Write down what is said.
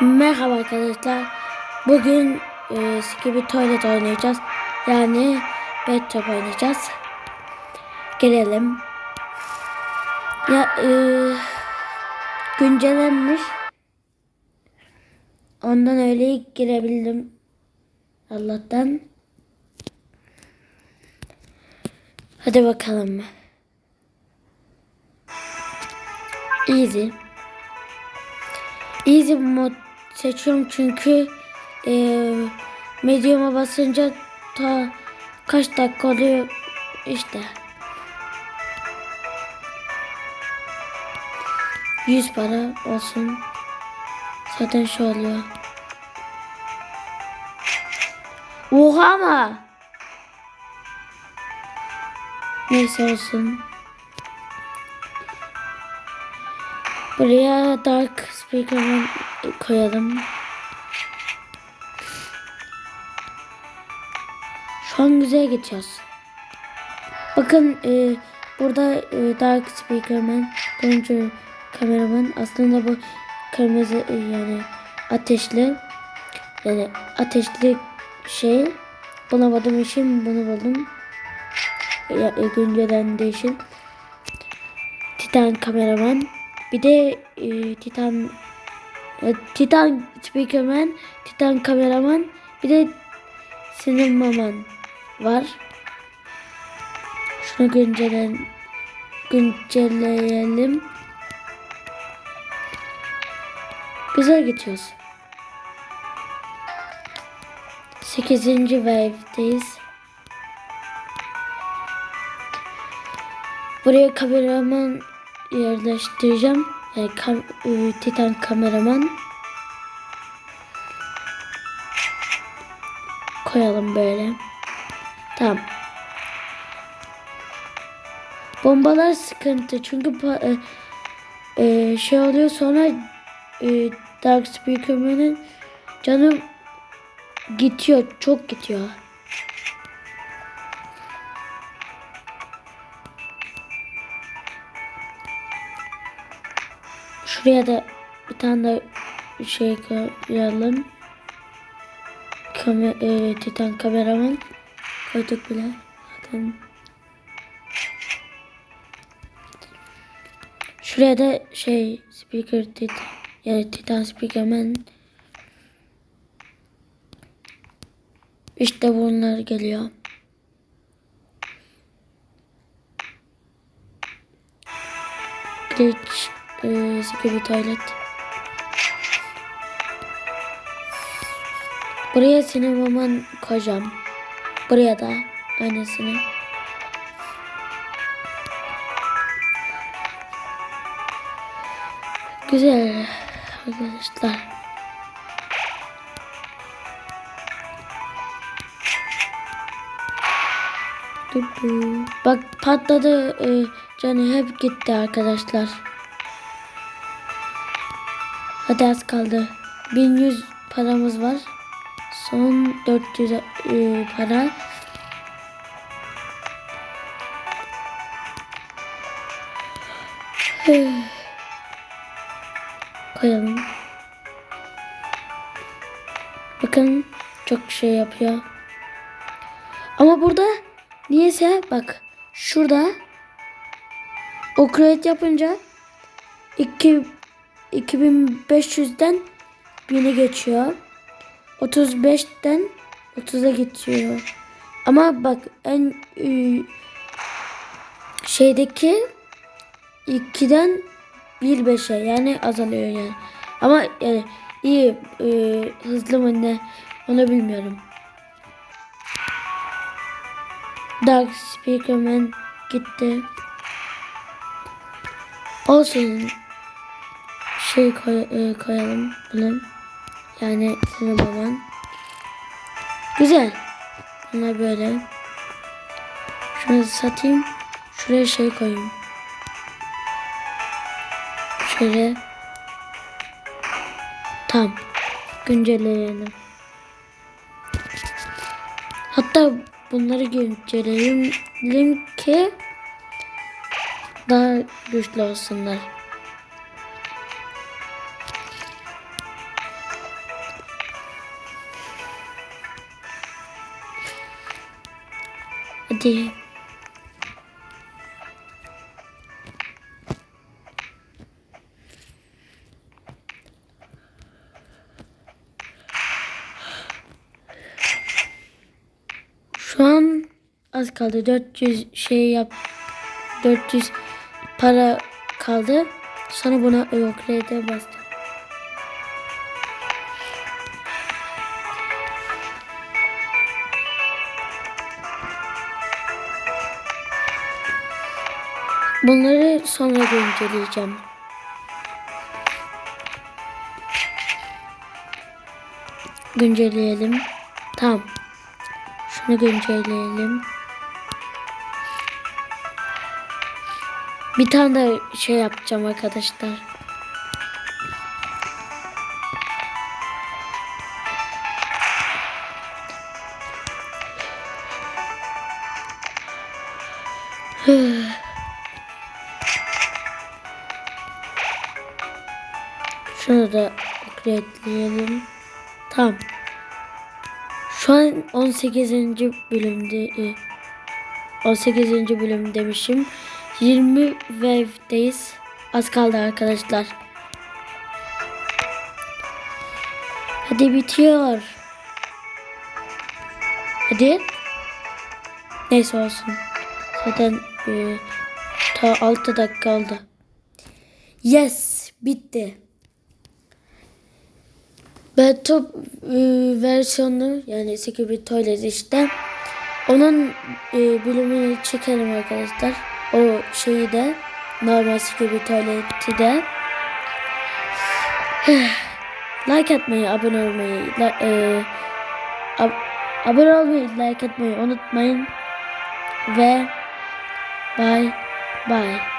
Merhaba arkadaşlar. Bugün e, Skibi Toilet oynayacağız. Yani Bed oynayacağız. Gelelim. Ya e, güncellenmiş. Ondan öyle girebildim. Allah'tan. Hadi bakalım. Easy. Easy mod seçiyorum çünkü e, medium'a basınca ta kaç dakika oluyor işte. 100 para olsun. Zaten şu oluyor. Oha ama. Neyse olsun. Buraya dark speaker'ı koyalım. Şu an güzel geçiyoruz. Bakın e, burada e, dark speakerman, turuncu kameraman aslında bu kırmızı e, yani ateşli yani ateşli şey bulamadığım için bunu buldum. E, güncellendiği için Titan kameraman bir de e, Titan e, Titan Speakerman, Titan kameraman, bir de Sinemaman var. Şunu güncellen güncelleyelim. Güzel gidiyoruz. 8. wave'deyiz. Buraya kameraman yerleştireceğim. Yani kam e, Titan kameraman. Koyalım böyle. Tamam. Bombalar sıkıntı çünkü e, e, şey oluyor sonra e, Dark Speakerman'ın canı gidiyor çok gidiyor. Şuraya da bir tane de şey koyalım. Kame e, Titan kameraman koyduk bile. Zaten. Şuraya da şey speaker Titan yani Titan speakerman İşte bunlar geliyor. Glitch e, Security Toilet. Buraya sinemaman koyacağım. Buraya da aynısını. Güzel arkadaşlar. Bak patladı e, canı hep gitti arkadaşlar. Hadi az kaldı. 1100 paramız var. Son 400 e, para. Koyalım. Bakın çok şey yapıyor. Ama burada niyeyse bak şurada o create yapınca 2 2500'den 1000'e geçiyor. 35'ten 30'a geçiyor. Ama bak en e, şeydeki 2'den 1.5'e yani azalıyor yani. Ama yani iyi e, hızlı mı ne onu bilmiyorum. Dark Speakerman gitti. Olsun. Şey koy, e, koyalım bunu. Yani sinemaman. Güzel. Bunlar böyle. Şunu satayım. Şuraya şey koyayım. Şöyle. Tam. Güncelleyelim. Hatta bunları güncelleyelim ki daha güçlü olsunlar. Hadi. Şu an az kaldı. 400 şey yap. 400 para kaldı. Sonra buna upgrade'e bastım. Bunları sonra günceleyeceğim. Güncelleyelim. Tamam. Şunu güncelleyelim. Bir tane de şey yapacağım arkadaşlar. Şunu da upgrade'leyelim. Tamam. Şu an 18. bölümde e, 18. bölüm demişim. 20 wave'deyiz. Az kaldı arkadaşlar. Hadi bitiyor. Hadi. Neyse olsun. Zaten e, ta 6 dakika kaldı. Yes, bitti. Ben top e, versiyonu yani Secret Toilet işte. Onun e, bölümünü çekelim arkadaşlar. O şeyi de normal Secret Toilet'i de. like atmayı, abone olmayı, la, e, ab- abone olmayı, like atmayı unutmayın. Ve bye bye.